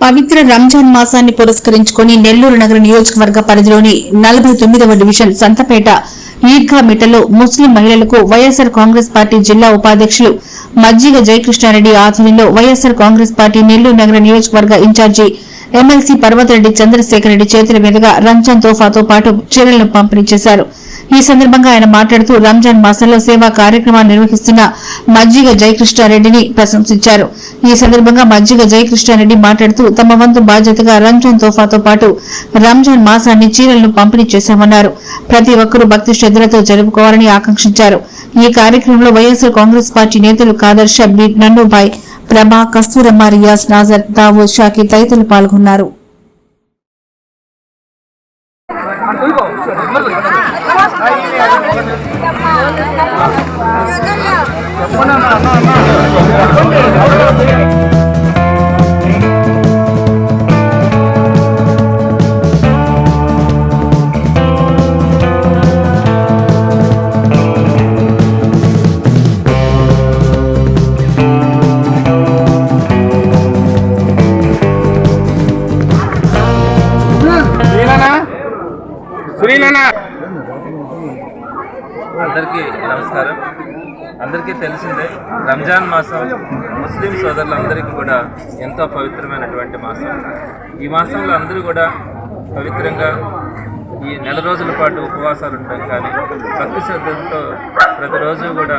పవిత్ర రంజాన్ మాసాన్ని పురస్కరించుకుని నెల్లూరు నగర నియోజకవర్గ పరిధిలోని నలభై తొమ్మిదవ డివిజన్ సంతపేట ఈద్గా మిట్టలో ముస్లిం మహిళలకు వైఎస్సార్ కాంగ్రెస్ పార్టీ జిల్లా ఉపాధ్యక్షులు మజ్జిగ జయకృష్ణారెడ్డి ఆధ్వర్యంలో వైఎస్సార్ కాంగ్రెస్ పార్టీ నెల్లూరు నగర నియోజకవర్గ ఇన్ఛార్జి ఎమ్మెల్సీ పర్వతరెడ్డి చంద్రశేఖర్ రెడ్డి చేతుల మీదుగా రంజాన్ తోఫాతో పాటు చీరలను పంపిణీ చేశారు. ఈ సందర్భంగా ఆయన మాట్లాడుతూ రంజాన్ మాసంలో సేవా కార్యక్రమాన్ని నిర్వహిస్తున్న మజ్జిగ జయకృష్ణారెడ్డిని ప్రశంసించారు. ఈ సందర్భంగా మజ్జిగ జయకృష్ణారెడ్డి మాట్లాడుతూ తమ వంతు బాధ్యతగా రంజాన్ తోఫాతో పాటు రంజాన్ మాసాన్ని చీరలను పంపిణీ చేశామన్నారు. ప్రతి ఒక్కరూ భక్తి శ్రద్దలతో జరుపుకోవాలని ఆకాంక్షించారు. ఈ కార్యక్రమంలో వైఎస్సార్ కాంగ్రెస్ పార్టీ నేతలు కాదర్శ బీట్ నన్నుభాయ్ ప్రభా కస్తూరమ్మ రియాజ్ నాజర్ దావో షాకి తదితరులు పాల్గొన్నారు. 来来来来来 అందరికీ నమస్కారం. అందరికీ తెలిసిందే రంజాన్ మాసం ముస్లిం సోదరులందరికీ కూడా ఎంతో పవిత్రమైనటువంటి మాసం. ఈ మాసంలో అందరూ కూడా పవిత్రంగా ఈ నెల రోజుల పాటు ఉపవాసాలు ఉండడం కానీ భక్తి శ్రద్ధలతో ప్రతిరోజు కూడా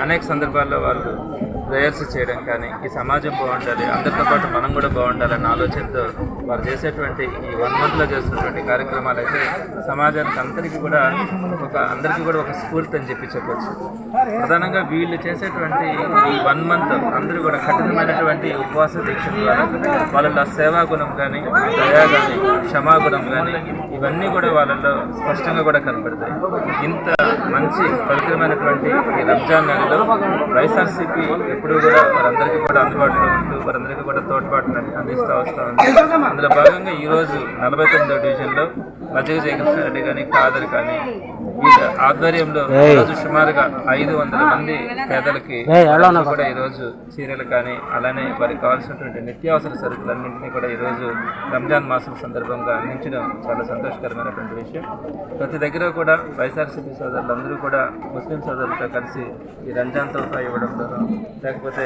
అనేక సందర్భాల్లో వాళ్ళు ప్రేయర్స్ చేయడం కానీ ఈ సమాజం బాగుండాలి అందరితో పాటు మనం కూడా బాగుండాలన్న ఆలోచనతో వారు చేసేటువంటి ఈ వన్ మంత్లో చేస్తున్నటువంటి కార్యక్రమాలు అయితే సమాజానికి అందరికీ కూడా ఒక అందరికీ కూడా ఒక స్ఫూర్తి అని చెప్పి చెప్పొచ్చు. ప్రధానంగా వీళ్ళు చేసేటువంటి ఈ వన్ మంత్ అందరూ కూడా కఠినమైనటువంటి ఉపవాస దీక్ష ద్వారా వాళ్ళలో సేవాగుణం కానీ దయా కానీ క్షమాగుణం కానీ ఇవన్నీ కూడా వాళ్ళలో స్పష్టంగా కూడా కనపడతాయి. ఇంత మంచి పవిత్రమైనటువంటి ఈ రంజాన్ నెలలో వైఎస్ఆర్సీపీ ఎప్పుడూ కూడా వారందరికీ కూడా అందుబాటులో ఉంటూ వారందరికీ కూడా తోడ్పాటును అందిస్తూ వస్తూ ఉంది. అందులో భాగంగా ఈరోజు నలభై తొమ్మిదో డివిజన్లో మజ్జిగ జయకృష్ణారెడ్డి కానీ కాదర్ కానీ వీళ్ళ ఆధ్వర్యంలో ఈరోజు సుమారుగా ఐదు వందల మంది పేదలకి కూడా ఈరోజు చీరలు కానీ అలానే వారికి కావాల్సినటువంటి నిత్యావసర సరుకులన్నింటినీ కూడా ఈరోజు రంజాన్ మాసం సందర్భంగా అందించడం చాలా సంతోషకరమైనటువంటి విషయం. ప్రతి దగ్గర కూడా వైఎస్ఆర్సీపీ సోదరులందరూ కూడా ముస్లిం సోదరులతో కలిసి ఈ రంజాన్ తోఫా ఇవ్వడంలోనూ లేకపోతే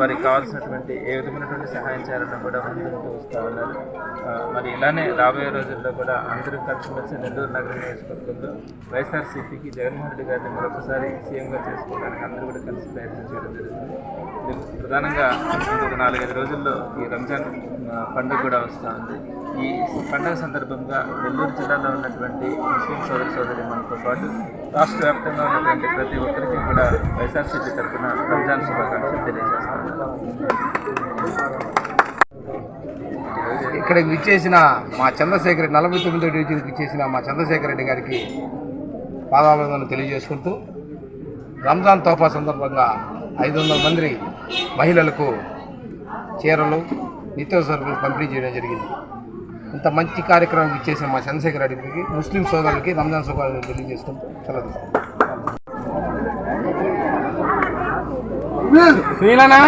వారికి కావాల్సినటువంటి ఏ విధమైనటువంటి సహాయం చేయాలన్నా కూడా ముందుకు వస్తూ ఉన్నారు. మరి ఇలానే రాబోయే రోజుల్లో కూడా అందరూ కలిసిమెలిసి నెల్లూరు నగర నియోజకవర్గంలో వైఎస్ఆర్సీపీకి జగన్మోహన్ రెడ్డి గారిని మరొకసారి సీఎంగా చేసుకోవడానికి అందరూ కూడా కలిసి ప్రయత్నం చేయడం జరుగుతుంది. ప్రధానంగా ఇంకొక నాలుగైదు రోజుల్లో ఈ రంజాన్ పండుగ కూడా వస్తూ ఉంది. ఈ పండుగ సందర్భంగా నెల్లూరు జిల్లాలో ఉన్నటువంటి ముస్లిం సోదర సోదరి మనతో పాటు రాష్ట్ర వ్యాప్తంగా ఉన్నటువంటి ప్రతి ఒక్కరికి కూడా వైఎస్ఆర్సీపీ తరఫున రంజాన్ శుభాకాంక్షలు తెలియజేస్తాను. ఇక్కడికి విచ్చేసిన మా చంద్రశేఖర్ నలభై తొమ్మిదో డివిజన్కి ఇచ్చేసిన మా చంద్రశేఖర్ రెడ్డి గారికి పాదాభివందనలు తెలియజేసుకుంటూ రంజాన్ తోఫా సందర్భంగా ఐదు వందల మంది మహిళలకు చీరలు నిత్యావసరాలు పంపిణీ చేయడం జరిగింది. ఇంత మంచి కార్యక్రమం ఇచ్చేసిన మా చంద్రశేఖర్ రెడ్డికి ముస్లిం సోదరులకి రంజాన్ శుభాకాంక్షలు తెలియజేసుకుంటూ సెలవు తీసుకుంటాం శ్రీలనా?